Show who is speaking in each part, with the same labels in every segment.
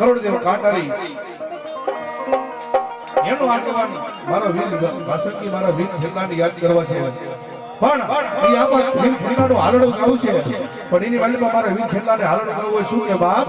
Speaker 1: કરોડદેવ કાંટાળી. એનું આગેવાન મારો વીર વાસંગી મારા વીર ફેરલાને યાદ કરવા છે. પણ એ આમાં વીર ફેરલાનું હાલડું ગાવું છે. પણ એની વાલીમાં મારા વીર ફેરલાને હાલડું ગાવું હોય શું કે બાપ?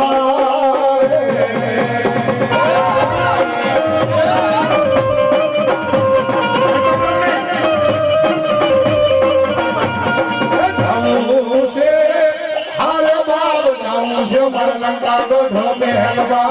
Speaker 1: शिव गणता को ढोते हलवा।